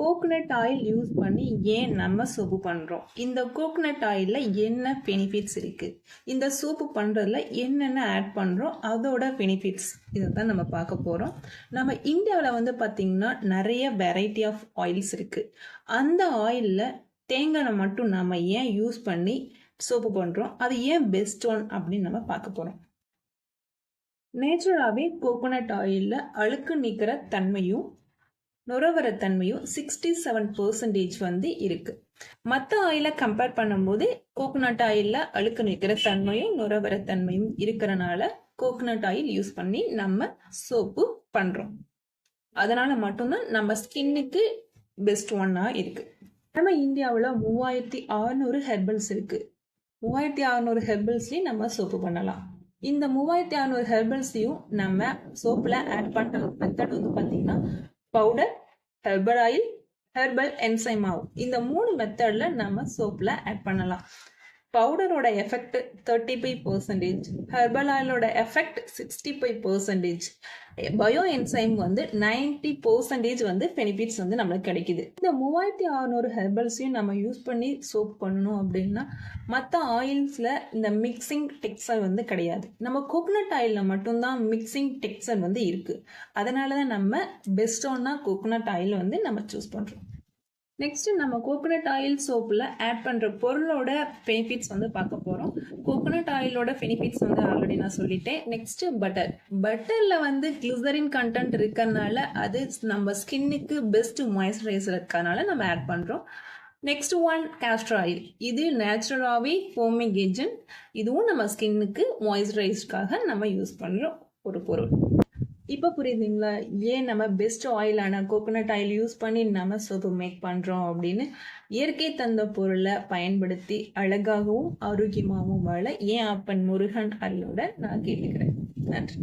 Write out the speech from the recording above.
Coconut oil use பண்ணி ஏன் நம்ம சோப்பு பண்ணுறோம் இந்த கோகனட் ஆயிலில் என்ன பெனிஃபிட்ஸ் இருக்குது இந்த சோப்பு பண்ணுறதுல என்னென்ன ஆட் பண்ணுறோம் அதோட பெனிஃபிட்ஸ் இதை தான் நம்ம பார்க்க போகிறோம் நம்ம இந்தியாவில் வந்து பார்த்திங்கன்னா நிறைய வெரைட்டி ஆஃப் ஆயில்ஸ் இருக்குது அந்த ஆயிலில் தேங்காய் மட்டும் நம்ம ஏன் யூஸ் பண்ணி சோப்பு பண்ணுறோம் அது ஏன் பெஸ்ட் ஒன் அப்படின்னு நம்ம பார்க்க போகிறோம் நேச்சுரலாகவே கோகோனட் ஆயிலில் அழுக்கு நீக்கிற தன்மையும் நுரவர தன்மையும் சிக்ஸ்டி செவன் பர்சன்டேஜ் வந்து இருக்கு. மற்ற ஆயிலை கம்பேர் பண்ணும்போது கோகோனட் ஆயிலில் அழுக்கு நிற்கிற தன்மையும் நுரவர தன்மையும் இருக்கிறனால கோகோனட் ஆயில் யூஸ் பண்ணி நம்ம சோப்பு பண்ணுறோம் அதனால மட்டும்தான் நம்ம ஸ்கின்னுக்கு பெஸ்ட் ஒன்னாக இருக்கு. நம்ம இந்தியாவில் மூவாயிரத்தி அறுநூறு ஹெர்பல்ஸ் இருக்கு. மூவாயிரத்தி அறுநூறு ஹெர்பல்ஸ்லேயும் நம்ம சோப்பு பண்ணலாம். இந்த மூவாயிரத்தி அறுநூறு ஹெர்பல்ஸையும் நம்ம சோப்பில் ஆட் பண்ணுற மெத்தட் வந்து பார்த்தீங்கன்னா powder herbal oil herbal enzyme ஆகும். இந்த மூணு மெத்தடில் நம்ம சோப்பில் ஆட் பண்ணலாம். பவுடரோட effect thirty five percentage herbal ஆயிலோட effect sixty five percentage bio enzyme வந்து நைன்டி பர்சன்டேஜ் வந்து பெனிஃபிட்ஸ் வந்து நம்மளுக்கு கிடைக்குது. இந்த மூவாயிரத்தி அறநூறு ஹெர்பல்ஸையும் நம்ம யூஸ் பண்ணி சோப் பண்ணணும் அப்படின்னா மற்ற ஆயில்ஸில் இந்த மிக்சிங் டெக்ஸ்டர் வந்து கிடையாது. நம்ம கோகனட் ஆயிலில் மட்டும்தான் மிக்சிங் டெக்ஸ்டர் வந்து இருக்குது அதனால தான் நம்ம பெஸ்ட்டான கோகனட் ஆயில் வந்து நம்ம சூஸ் பண்ணுறோம் நெக்ஸ்ட்டு நம்ம கோகோனட் ஆயில் சோப்பில் ஆட் பண்ணுற பொருளோட பெனிஃபிட்ஸ் வந்து பார்க்க போகிறோம் கோகோனட் ஆயிலோட பெனிஃபிட்ஸ் வந்து ஆல்ரெடி நான் சொல்லிட்டேன். நெக்ஸ்ட்டு பட்டர் பட்டரில் வந்து கிளிசரின் கண்டென்ட் இருக்கிறதுனால அது நம்ம ஸ்கின்னுக்கு பெஸ்ட் மாய்ஸ்சரைசர் இருக்கிறதுனால நம்ம ஆட் பண்ணுறோம் நெக்ஸ்ட் ஒன் கேஸ்டர் ஆயில் இது நேச்சுரலாகவே ஃபோமிங் ஏஜென்ட் இதுவும் நம்ம ஸ்கின்னுக்கு மாய்ஸ்சரைஸ்க்காக நம்ம யூஸ் பண்ணுறோம் ஒரு பொருள். இப்போ புரியுதுங்களா? ஏன் நம்ம பெஸ்ட் ஆயிலான கோகோனட் ஆயில் யூஸ் பண்ணி நம்ம சோப்பு மேக் பண்ணுறோம் அப்படின்னு இயற்கை தந்த பொருளை பயன்படுத்தி அழகாகவும் ஆரோக்கியமாகவும் வாழ ஏன் அப்பன் முருகன் அருளோட நான் கேட்டுக்கிறேன். நன்றி.